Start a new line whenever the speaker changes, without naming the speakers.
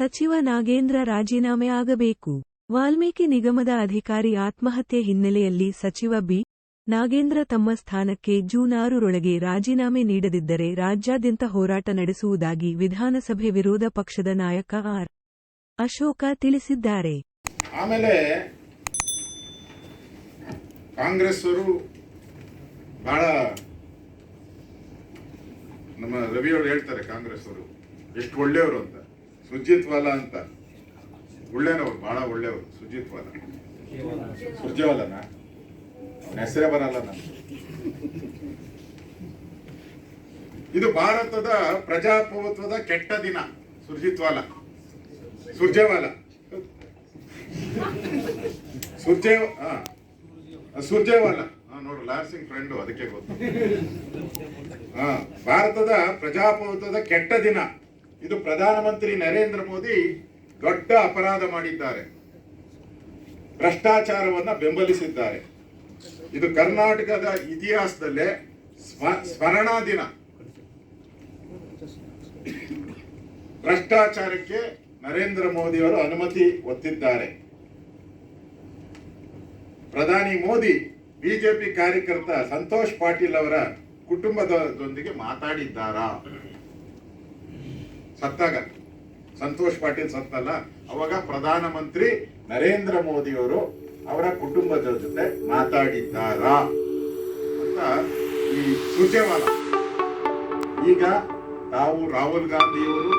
ಸಚಿವ ನಾಗೇಂದ್ರ ರಾಜೀನಾಮೆ ಆಗಬೇಕು. ವಾಲ್ಮೀಕಿ ನಿಗಮದ ಅಧಿಕಾರಿ ಆತ್ಮಹತ್ಯೆ ಹಿನ್ನೆಲೆಯಲ್ಲಿ ಸಚಿವ ಬಿ. ನಾಗೇಂದ್ರ ತಮ್ಮ ಸ್ಥಾನಕ್ಕೆ ಜೂನ್ ಆರರೊಳಗೆ ರಾಜೀನಾಮೆ ನೀಡದಿದ್ದರೆ ರಾಜ್ಯಾದ್ಯಂತ ಹೋರಾಟ ನಡೆಸುವುದಾಗಿ ವಿಧಾನಸಭೆ ವಿರೋಧ ಪಕ್ಷದ ನಾಯಕ ಆರ್. ಅಶೋಕ ತಿಳಿಸಿದ್ದಾರೆ.
ಆಮೇಲೆ ಕಾಂಗ್ರೆಸ್ ಅವರು ಬಹಳ ನಮ್ಮ ರವಿಯವರು ಹೇಳ್ತಾರೆ ಕಾಂಗ್ರೆಸ್ ಅವರು ಎಷ್ಟು ಒಳ್ಳೆಯವರು ಅಂತ. ಸುಜಿತ್ ವಾಲಾ ಅಂತ. ಒಳ್ಳೆನವ್ರು ಬಹಳ ಒಳ್ಳೆಯವರು ಸುಜಿತ್ ವಾಲಾ ಸುರ್ಜೇವಾಲನ? ಅವನ ಹೆಸರೇ ಬರಲ್ಲ ನನಗೆ. ಇದು ಭಾರತದ ಪ್ರಜಾಪ್ರಭುತ್ವದ ಕೆಟ್ಟ ದಿನ ಸುರ್ಜಿತ್ ವಾಲಾ ಸುರ್ಜೇವಾಲಾ. ಸುರ್ಜೇ ಸುರ್ಜೇವಾಲ. ನೋಡು ಲಾಲ್ ಸಿಂಗ್ ಫ್ರೆಂಡು, ಅದಕ್ಕೆ ಗೊತ್ತು. ಭಾರತದ ಪ್ರಜಾಪ್ರಭುತ್ವದ ಕೆಟ್ಟ ದಿನ. ಇದು ಪ್ರಧಾನಮಂತ್ರಿ ನರೇಂದ್ರ ಮೋದಿ ದೊಡ್ಡ ಅಪರಾಧ ಮಾಡಿದ್ದಾರೆ. ಭ್ರಷ್ಟಾಚಾರವನ್ನ ಬೆಂಬಲಿಸಿದ್ದಾರೆ. ಇದು ಕರ್ನಾಟಕದ ಇತಿಹಾಸದಲ್ಲೇ ಸ್ಮ- ಸ್ಮರಣಾ ದಿನ. ಭ್ರಷ್ಟಾಚಾರಕ್ಕೆ ನರೇಂದ್ರ ಮೋದಿಯವರು ಅನುಮತಿ ಒತ್ತಿದ್ದಾರೆ. ಪ್ರಧಾನಿ ಮೋದಿ, ಬಿಜೆಪಿ ಕಾರ್ಯಕರ್ತ ಸಂತೋಷ್ ಪಾಟೀಲ್ ಅವರ ಕುಟುಂಬದೊಂದಿಗೆ ಮಾತಾಡಿದ್ದಾರಾ? ಸತ್ತಾಗ. ಸಂತೋಷ್ ಪಾಟೀಲ್ ಸತ್ತಲ್ಲ, ಅವಾಗ ಪ್ರಧಾನಮಂತ್ರಿ ನರೇಂದ್ರ ಮೋದಿಯವರು ಅವರ ಕುಟುಂಬದ ಜೊತೆ ಮಾತಾಡಿದ್ದಾರಾ. ಅಂತ ಈ ಸುರ್ಜೇವಾಲ ಈಗ ತಾವು ರಾಹುಲ್ ಗಾಂಧಿಯವರು